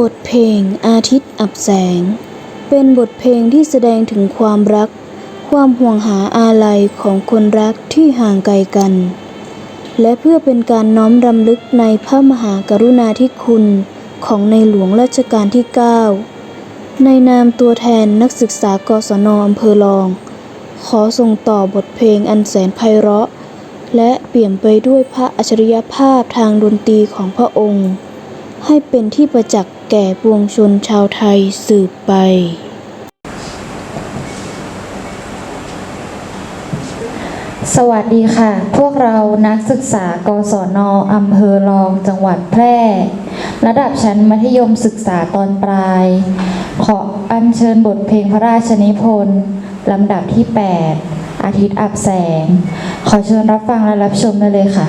บทเพลงอาทิตย์อับแสง เป็นบทเพลงที่แสดงถึงความรัก ความห่วงหาอาลัยของคนรักที่ห่างไกลกัน และเพื่อเป็นการน้อมรำลึกในพระมหากรุณาธิคุณของในหลวงรัชกาลที่ 9 ในนามตัวแทนนักศึกษากศนอำเภอรอง ขอส่งต่อบทเพลงอันแสนไพเราะ และเปี่ยมไปด้วยพระอัจฉริยภาพทางดนตรีของพระองค์ ให้เป็นที่ประจักษ์แก่ปวงชนชาวไทยสืบไปสวัสดีค่ะ พวกเรานักศึกษากศนอำเภอรองจังหวัดแพร่ ระดับชั้นมัธยมศึกษาตอนปลาย ขออัญเชิญบทเพลงพระราชนิพนธ์ลำดับที่ 8 อาทิตย์อับแสง ขอเชิญรับฟังและรับชมได้เลยค่ะ